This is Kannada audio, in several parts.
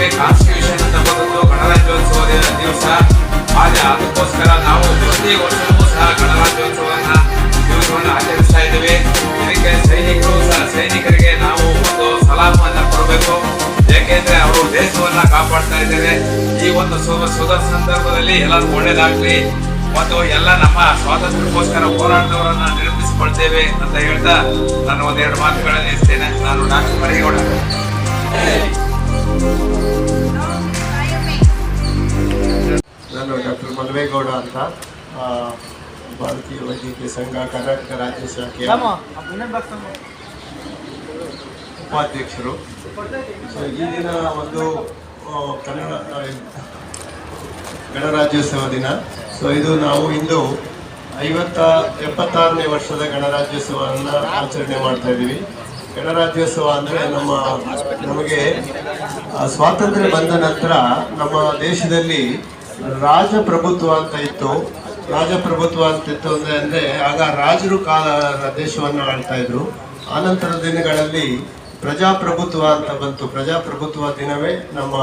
ದೇಶಕ್ಕೆ ಕಾನ್ಸ್ಟಿಟ್ಯೂಷನ್ ಬಂದದ್ದು ಗಣರಾಜ್ಯೋತ್ಸವ ದಿವಸ. ಆದರೆ ಅದಕ್ಕೋಸ್ಕರ ನಾವು ಪ್ರತಿ ವರ್ಷವೂ ಸಹ ಗಣರಾಜ್ಯೋತ್ಸವನ್ನ ದಿವಸವನ್ನು ಆಚರಿಸ್ತಾ ಇದ್ದೀವಿ. ಇದಕ್ಕೆ ಸೈನಿಕರು ಸಹ, ಸೈನಿಕರಿಗೆ ನಾವು ಒಂದು ಸಲಾಮನ್ನು ಕೊಡಬೇಕು. ಏಕೆಂದ್ರೆ ಅವರು ದೇಶವನ್ನ ಕಾಪಾಡ್ತಾ ಇದ್ದಾರೆ ಈ ಒಂದು ಶುಭ ಸಂದರ್ಭದಲ್ಲಿ ಎಲ್ಲರೂ ಒಳ್ಳೇದಾಗ್ಲಿ. ಮತ್ತು ಎಲ್ಲ ನಮ್ಮ ಸ್ವಾತಂತ್ರ್ಯಕ್ಕೋಸ್ಕರ ಹೋರಾಟವರನ್ನ ನೆನಪಿಸಿಕೊಳ್ತೇವೆ ಅಂತ ಹೇಳ್ತಾ ನಾನು ಒಂದೆರಡು ಮಾತುಗಳನ್ನು ಇರ್ತೇನೆ. ನಾನು ಡಾಕ್ಟರ್ ಮರಿಗೌಡ. ಮಲ್ವೇಗೌಡ ಅಂತ ಭಾರತೀಯ ವೈದ್ಯಕೀಯ ಸಂಘ ಕರ್ನಾಟಕ ರಾಜ್ಯ ಶಾಖೆಯ ಉಪಾಧ್ಯಕ್ಷರು. ಸೊ ಈ ದಿನ ಒಂದು ಕನ್ನಡ ಗಣರಾಜ್ಯೋತ್ಸವ ದಿನ. ಸೊ ಇದು ನಾವು ಇಂದು ಐವತ್ತ ಎಪ್ಪತ್ತಾರನೇ ವರ್ಷದ ಗಣರಾಜ್ಯೋತ್ಸವವನ್ನು ಆಚರಣೆ ಮಾಡ್ತಾ ಇದ್ದೀವಿ. ಗಣರಾಜ್ಯೋತ್ಸವ ಅಂದರೆ ನಮ್ಮ ನಮಗೆ ಸ್ವಾತಂತ್ರ್ಯ ಬಂದ ನಂತರ ನಮ್ಮ ದೇಶದಲ್ಲಿ ರಾಜಪ್ರಭುತ್ವ ಅಂತ ಇತ್ತು. ರಾಜಪ್ರಭುತ್ವ ಅಂತ ಇತ್ತು ಅಂದ್ರೆ ಅಂದರೆ ಆಗ ರಾಜರು ಕಾಲ ದೇಶವನ್ನು ಆಳ್ತಾ ಇದ್ರು. ಆನಂತರ ದಿನಗಳಲ್ಲಿ ಪ್ರಜಾಪ್ರಭುತ್ವ ಅಂತ ಬಂತು. ಪ್ರಜಾಪ್ರಭುತ್ವ ದಿನವೇ ನಮ್ಮ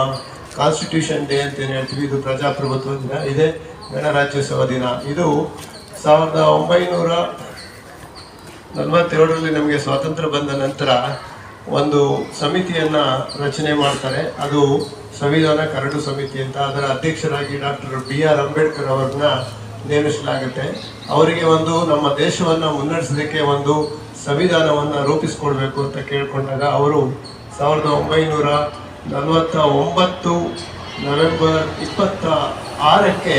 ಕಾನ್ಸ್ಟಿಟ್ಯೂಷನ್ ಡೇ ಅಂತ ಏನು ಹೇಳ್ತೀವಿ. ಇದು ಪ್ರಜಾಪ್ರಭುತ್ವ ದಿನ. ಇದೆ ಗಣರಾಜ್ಯೋತ್ಸವ ದಿನ. ಇದು ಸಾವಿರದ ಒಂಬೈನೂರ ನಲವತ್ತೇಳರಲ್ಲಿ ನಮಗೆ ಸ್ವಾತಂತ್ರ್ಯ ಬಂದ ನಂತರ ಒಂದು ಸಮಿತಿಯನ್ನ ರಚನೆ ಮಾಡ್ತಾರೆ. ಅದು ಸಂವಿಧಾನ ಕರಡು ಸಮಿತಿ ಅಂತ ಅದರ ಅಧ್ಯಕ್ಷರಾಗಿ ಡಾಕ್ಟರ್ ಬಿ ಆರ್ ಅಂಬೇಡ್ಕರ್ ಅವ್ರನ್ನ ನೇಮಿಸಲಾಗುತ್ತೆ. ಅವರಿಗೆ ಒಂದು ನಮ್ಮ ದೇಶವನ್ನ ಮುನ್ನಡೆಸಲಿಕ್ಕೆ ಒಂದು ಸಂವಿಧಾನವನ್ನ ರೂಪಿಸ್ಕೊಳ್ಬೇಕು ಅಂತ ಕೇಳಿಕೊಂಡಾಗ ಅವರು ಸಾವಿರದ ಒಂಬೈನೂರ ನಲವತ್ತ ಒಂಬತ್ತು ನವೆಂಬರ್ ಇಪ್ಪತ್ತ ಆರಕ್ಕೆ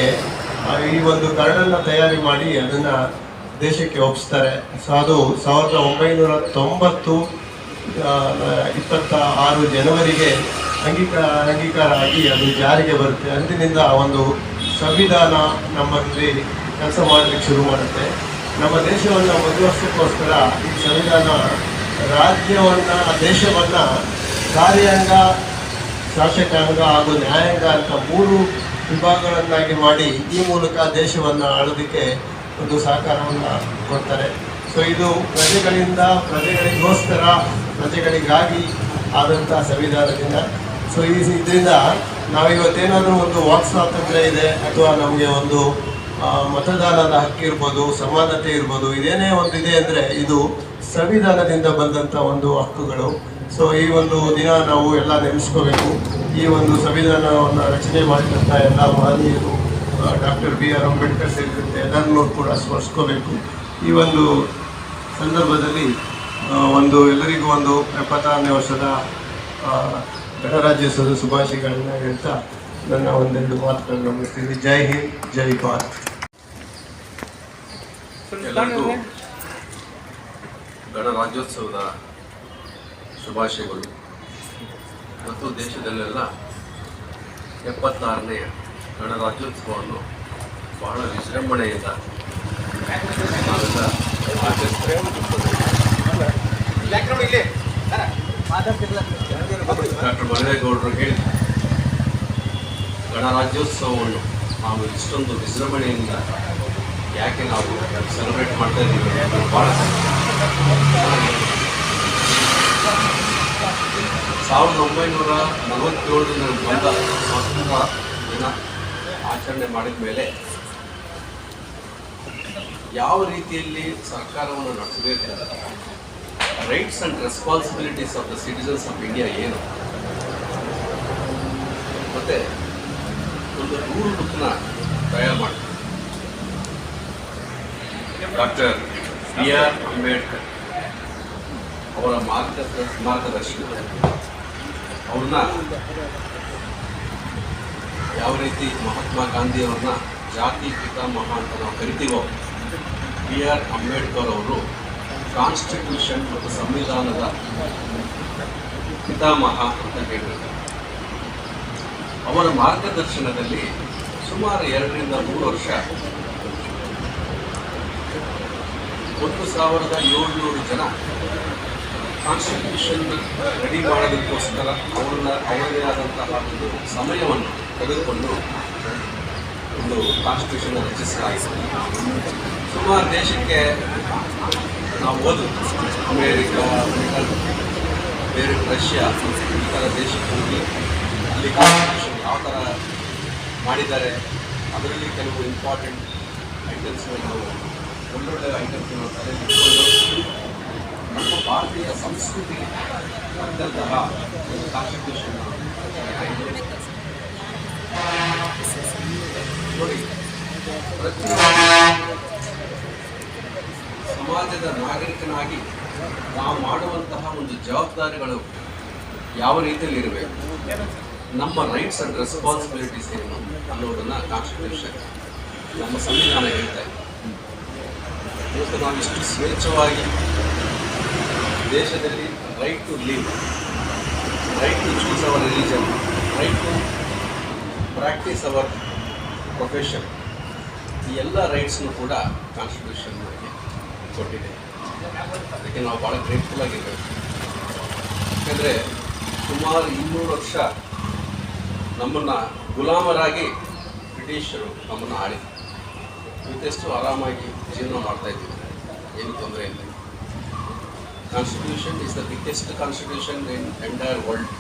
ಈ ಒಂದು ಕರಡನ್ನ ತಯಾರಿ ಮಾಡಿ ಅದನ್ನ ದೇಶಕ್ಕೆ ಒಪ್ಪಿಸ್ತಾರೆ ಸೊ ಅದು ಸಾವಿರದ ಒಂಬೈನೂರ ತೊಂಬತ್ತು ಇಪ್ಪತ್ತ ಆರು ಜನವರಿಗೆ ಅಂಗೀಕಾರ ಅಂಗೀಕಾರ ಆಗಿ ಅದು ಜಾರಿಗೆ ಬರುತ್ತೆ. ಅಂದಿನಿಂದ ಒಂದು ಸಂವಿಧಾನ ನಮ್ಮಲ್ಲಿ ಕೆಲಸ ಮಾಡಲಿಕ್ಕೆ ಶುರು ಮಾಡುತ್ತೆ. ನಮ್ಮ ದೇಶವನ್ನು ಮುಂದುವರ್ಸೋಕ್ಕೋಸ್ಕರ ಈ ಸಂವಿಧಾನ ರಾಜ್ಯವನ್ನು, ದೇಶವನ್ನು ಕಾರ್ಯಾಂಗ, ಶಾಸಕಾಂಗ ಹಾಗೂ ನ್ಯಾಯಾಂಗ ಅಂತ ಮೂರು ವಿಭಾಗಗಳನ್ನಾಗಿ ಮಾಡಿ ಈ ಮೂಲಕ ದೇಶವನ್ನು ಆಳೋದಕ್ಕೆ ಒಂದು ಸಹಕಾರವನ್ನು ಕೊಡ್ತಾರೆ. ಸೊ ಇದು ಪ್ರಜೆಗಳಿಂದ ಪ್ರಜೆಗಳಿಗೋಸ್ಕರ, ಪ್ರಜೆಗಳಿಗಾಗಿ ಆದಂಥ ಸಂವಿಧಾನದಿಂದ. ಸೊ ಈ ಇದರಿಂದ ನಾವಿವತ್ತೇನಾದರೂ ಒಂದು ವಾಕ್ ಸ್ವಾತಂತ್ರ್ಯ ಇದೆ, ಅಥವಾ ನಮಗೆ ಒಂದು ಮತದಾನದ ಹಕ್ಕಿರ್ಬೋದು ಸಮಾನತೆ ಇರ್ಬೋದು, ಇದೇನೇ ಒಂದು ಇದೆ ಅಂದರೆ ಇದು ಸಂವಿಧಾನದಿಂದ ಬಂದಂಥ ಒಂದು ಹಕ್ಕುಗಳು. ಸೊ ಈ ಒಂದು ದಿನ ನಾವು ಎಲ್ಲ ನೆನೆಸ್ಕೋಬೇಕು. ಈ ಒಂದು ಸಂವಿಧಾನವನ್ನು ರಚನೆ ಮಾಡಿದಂಥ ಎಲ್ಲ ಮಹನೀಯರು ಡಾಕ್ಟರ್ ಬಿ ಆರ್ ಅಂಬೇಡ್ಕರ್ ಸೇರಿದಂತೆ ಎಲ್ಲರನ್ನೂ ಕೂಡ ಸ್ಮರಿಸ್ಕೋಬೇಕು. ಈ ಒಂದು ಸಂದರ್ಭದಲ್ಲಿ ಒಂದು ಎಲ್ಲರಿಗೂ ಒಂದು ಎಪ್ಪತ್ತಾರನೇ ವರ್ಷದ ಗಣರಾಜ್ಯೋತ್ಸವದ ಶುಭಾಶಯಗಳನ್ನ ಹೇಳ್ತಾ ನನ್ನ ಒಂದೆರಡು ಮಾತುಗಳನ್ನು ಮುಗಿಸ್ತೀನಿ. ಜೈ ಹಿಂದ್, ಜೈ ಭಾರತ್. ಎಲ್ಲರಿಗೂ ಗಣರಾಜ್ಯೋತ್ಸವದ ಶುಭಾಶಯಗಳು. ಮತ್ತು ದೇಶದಲ್ಲೆಲ್ಲ ಎಪ್ಪತ್ತಾರನೇ ಗಣರಾಜ್ಯೋತ್ಸವವನ್ನು ಬಹಳ ವಿಜೃಂಭಣೆಯಿಂದ ಡಾಕ್ಟರ್ ಮಲ್ಲೇಗೌಡರು ಹೇಳಿ ಗಣರಾಜ್ಯೋತ್ಸವವನ್ನು ನಾವು ಇಷ್ಟೊಂದು ವಿಜೃಂಭಣೆಯಿಂದ ಯಾಕೆ ನಾವು ಸೆಲೆಬ್ರೇಟ್ ಮಾಡ್ತಾ ಇದ್ದೀವಿ ಭಾಳ ಸಾವಿರದ ಒಂಬೈನೂರ ನಲವತ್ತೇಳರಿಂದ ಬಂದ ಸ್ವತಂತ್ರ ದಿನ ಆಚರಣೆ ಮಾಡಿದ ಮೇಲೆ ಯಾವ ರೀತಿಯಲ್ಲಿ ಸರ್ಕಾರವನ್ನು ನಡೆಸಬೇಕು? Rights and responsibilities of the citizens of India ಏನು? ಮತ್ತೆ ಒಂದು ರೂಲ್ ಬುಕ್ನ ತಯಾರು ಮಾಡಿ. ಡಾಕ್ಟರ್ ಬಿ ಆರ್ ಅಂಬೇಡ್ಕರ್ ಅವರ ಮಾರ್ಗ ಮಾರ್ಗದರ್ಶನ. ಅವ್ರನ್ನ ಯಾವ ರೀತಿ ಮಹಾತ್ಮ ಗಾಂಧಿಯವ್ರನ್ನ ಜಾತಿ, ಪಿತಾಮಹ ಅಂತ ನಾವು ಕರಿತೀವೋ ಬಿ ಆರ್ ಅಂಬೇಡ್ಕರ್ ಅವರು ಕಾನ್ಸ್ಟಿಟ್ಯೂಷನ್ ಮತ್ತು ಸಂವಿಧಾನದ ಪಿತಾಮಹ ಅಂತ ಹೇಳಿದ್ದಾರೆ. ಅವರ ಮಾರ್ಗದರ್ಶನದಲ್ಲಿ ಸುಮಾರು ಎರಡರಿಂದ ಮೂರು ವರ್ಷ ಒಂದು ಸಾವಿರದ ಏಳ್ನೂರು ಜನ ಕಾನ್ಸ್ಟಿಟ್ಯೂಷನ್ ರೆಡಿ ಮಾಡೋದಕ್ಕೋಸ್ಕರ ಅವ್ರನ್ನ ಅವರದೇ ಆದಂತಹ ಒಂದು ಸಮಯವನ್ನು ತೆಗೆದುಕೊಂಡು ಒಂದು ಕಾನ್ಸ್ಟಿಟ್ಯೂಷನ್ ರಚಿಸಲಾಯಿತು ಸುಮಾರು ದೇಶಕ್ಕೆ ನಾವು ಓದು ಅಮೇರಿಕಾ ಬೇರೆ ರಷ್ಯಾ, ಈ ಥರ ದೇಶಕ್ಕೆ ಹೋಗಿ ಅಲ್ಲಿ ಕಾನ್ಸ್ಟಿಟ್ಯೂಷನ್ ಯಾವ ಥರ ಮಾಡಿದ್ದಾರೆ, ಅದರಲ್ಲಿ ಕೆಲವು ಇಂಪಾರ್ಟೆಂಟ್ ಐಟಮ್ಸ್ ನಾವು ಒಳ್ಳೊಳ್ಳೆ ಐಟಮ್ಸ್ ನಾವು ತಲೆಯಲ್ಲಿ ನಮ್ಮ ಭಾರತೀಯ ಸಂಸ್ಕೃತಿ ಅಂತಹ ಕಾನ್ಸ್ಟಿಟ್ಯೂಷನ್ ನೋಡಿ, ಪ್ರತಿ ಸಮಾಜದ ನಾಗರಿಕನಾಗಿ ನಾವು ಮಾಡುವಂತಹ ಒಂದು ಜವಾಬ್ದಾರಿಗಳು ಯಾವ ರೀತಿಯಲ್ಲಿ ಇರಬೇಕು ನಮ್ಮ ರೈಟ್ಸ್ ಅಂಡ್ ರೆಸ್ಪಾನ್ಸಿಬಿಲಿಟೀಸ್ ಏನು ಅನ್ನೋದನ್ನು ಕಾನ್ಸ್ಟಿಟ್ಯೂಷನ್ ನಮ್ಮ ಸಂವಿಧಾನ ಹೇಳ್ತಾ ಇದೆ. ಇವತ್ತು ನಾವು ಇಷ್ಟು ಸ್ವೇಚ್ಛವಾಗಿ ದೇಶದಲ್ಲಿ right to live right to choose our religion right to practice our profession ಈ ಎಲ್ಲ ರೈಟ್ಸ್ನು ಕೂಡ ಕಾನ್ಸ್ಟಿಟ್ಯೂಷನ್ ನಮಗೆ ಕೊಟ್ಟಿದೆ. ಅದಕ್ಕೆ ನಾವು ಭಾಳ ಗ್ರೇಟ್ಫುಲ್ ಆಗಿರಬೇಕು ಯಾಕಂದರೆ ಸುಮಾರು ಇನ್ನೂರು ವರ್ಷ ನಮ್ಮನ್ನು ಗುಲಾಮರಾಗಿ ಬ್ರಿಟಿಷರು ನಮ್ಮನ್ನು ಆಳಿ ಇವತ್ತೆಷ್ಟು ಆರಾಮಾಗಿ ಜೀವನ ಮಾಡ್ತಾ ಇದ್ದೀವಿ. ಏನು ತೊಂದರೆ ಇಲ್ಲ. Constitution is the biggest constitution in entire world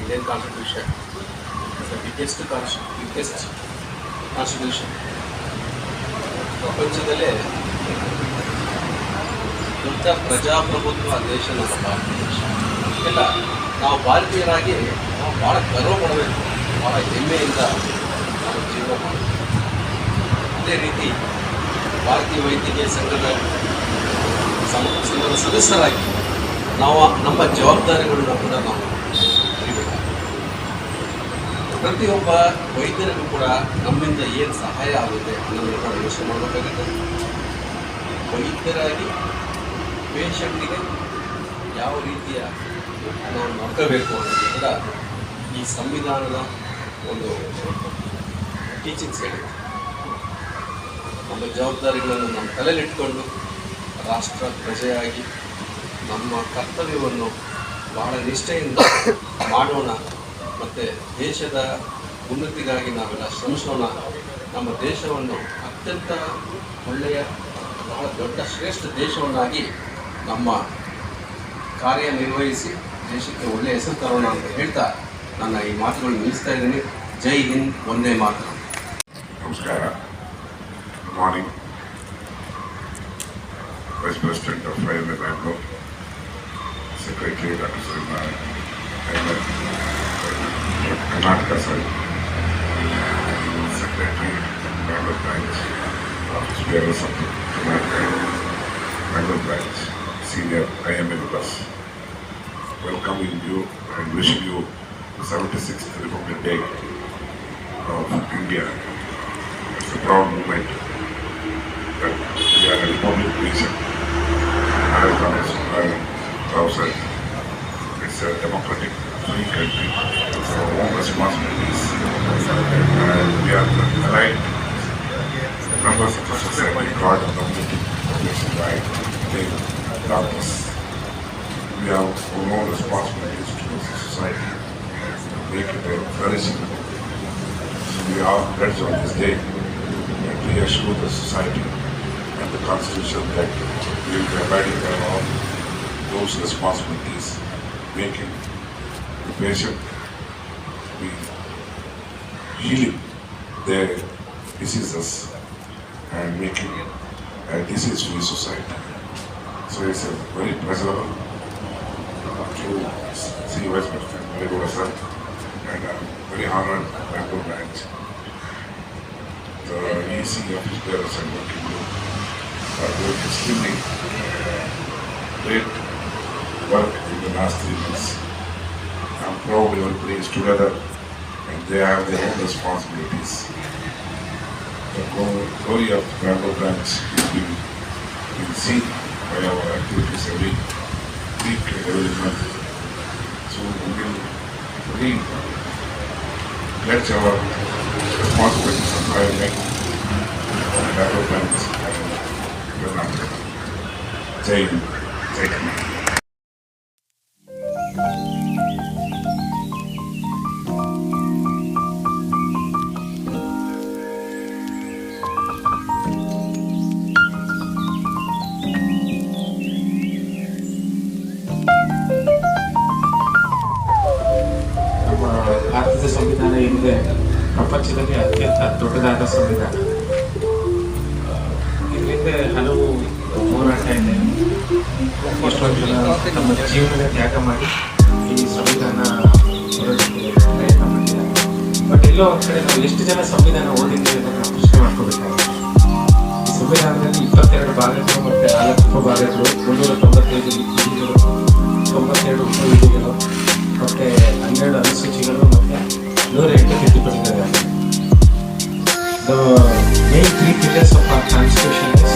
Indian constitution is the biggest cons biggest constitution ಪ್ರಪಂಚದಲ್ಲೇ ದೊಡ್ಡ ಪ್ರಜಾಪ್ರಭುತ್ವ ದೇಶ ನಮ್ಮ ಭಾರತ ದೇಶ ಇಲ್ಲ ನಾವು ಭಾರತೀಯರಾಗಿ ನಾವು ಭಾಳ ಗರ್ವ ಪಡಬೇಕು ಭಾಳ ಹೆಮ್ಮೆಯಿಂದ ನಾವು ಜೀವನ ಮಾಡಬೇಕು. ಅದೇ ರೀತಿ ಭಾರತೀಯ ವೈದ್ಯಕೀಯ ಸಂಘದ ಸಂಘದ ಸದಸ್ಯರಾಗಿ ನಾವು ನಮ್ಮ ಜವಾಬ್ದಾರಿಗಳನ್ನ ಕೂಡ ನಾವು ಪ್ರತಿಯೊಬ್ಬ ವೈದ್ಯರಿಗೂ ಕೂಡ ನಮ್ಮಿಂದ ಏನು ಸಹಾಯ ಆಗುತ್ತೆ ಅನ್ನೋದನ್ನು ಯೋಚನೆ ಮಾಡಬೇಕಾಗುತ್ತೆ. ವೈದ್ಯರಾಗಿ ಪೇಷಂಟಿಗೆ ಯಾವ ರೀತಿಯ ನಾವು ನೋಡ್ಕೋಬೇಕು ಅನ್ನೋದರಿಂದ ಈ ಸಂವಿಧಾನದ ಒಂದು ಟೀಚಿಂಗ್ಸ್ ಹೇಳಿದೆ ನಮ್ಮ ಜವಾಬ್ದಾರಿಗಳನ್ನು ನಮ್ಮ ತಲೆಯಲ್ಲಿಟ್ಕೊಂಡು ರಾಷ್ಟ್ರ ಪ್ರಜೆಯಾಗಿ ನಮ್ಮ ಕರ್ತವ್ಯವನ್ನು ಬಹಳ ನಿಷ್ಠೆಯಿಂದ ಮಾಡೋಣ ಮತ್ತು ದೇಶದ ಉನ್ನತಿಗಾಗಿ ನಾವೆಲ್ಲ ಶ್ರಮಿಸೋಣ. ನಮ್ಮ ದೇಶವನ್ನು ಅತ್ಯಂತ ಒಳ್ಳೆಯ, ಬಹಳ ದೊಡ್ಡ ಶ್ರೇಷ್ಠ ದೇಶವನ್ನಾಗಿ ನಮ್ಮ ಕಾರ್ಯನಿರ್ವಹಿಸಿ ದೇಶಕ್ಕೆ ಒಳ್ಳೆಯ ಹೆಸರು ತರೋಣ ಅಂತ ಹೇಳ್ತಾ ನನ್ನ ಈ ಮಾತುಗಳನ್ನು ನಿಲ್ಲಿಸ್ತಾ ಇದ್ದೀನಿ. ಜೈ ಹಿಂದ್, ಒಂದೇ ಮಾತು. ನಮಸ್ಕಾರ. Good morning vice president of IMA Bangalore secretary doctor Surendra Karnataka sir secretary Bangalore branch office Karnataka Bangalore branch senior IML Plus. Welcoming you and wishing you the 76th Republic Day of India. It's a proud moment that we are a republic nation. It's a democratic free country. It's our own responsibilities. And we are aligned members of the society, part of the community, which we have our own responsibilities towards the society, make it a flourishing we are pledged on this day and assure the society and the constitution that we will be abiding by all those responsibilities, making the patient be healing their diseases and making a disease-free society. So it's a very pleasurable to see you as my friend, very good and I'm very honored Bangalore branch. The EC office bearers I'm working with are doing extremely great work in the last three months. I'm proud we all is together and they have their own responsibilities. The glo- glory of the Bangalore branch is being seen by our activities every week and every. So we will really pledge our responsibilities of hiring Bangalore branch and. Jai Jai Karnataka. ಈ ಸಂವಿಧಾನ ಪ್ರಯತ್ನ ಮಾಡಿದ್ದಾರೆ ಬಟ್ ಎಲ್ಲೋ ಕಡೆ ನಾವು ಎಷ್ಟು ಜನ ಸಂವಿಧಾನ ಓದಿದ್ದೀವಿ ಅಂತ ನಾವು ಪ್ರಶ್ನೆ ಮಾಡ್ಕೋಬೇಕಾಗುತ್ತೆ. ಸಂವಿಧಾನದಲ್ಲಿ ಇಪ್ಪತ್ತೆರಡು ಭಾಗಗಳು ಮತ್ತೆ ನಾಲ್ಕು ಉಪಭಾಗಗಳು ಮುನ್ನೂರ ತೊಂಬತ್ತೈದು ವಿಧಿಗಳು ತೊಂಬತ್ತೆರಡು ಉಪವಿಧಿಗಳು, ಮತ್ತು ಹನ್ನೆರಡು ಅನುಸೂಚಿಗಳು, ಮತ್ತು ನೂರ ಎಂಟು ತಿದ್ದುಪಡಿಗಳಿವೆ. The main three pillars of our constitution is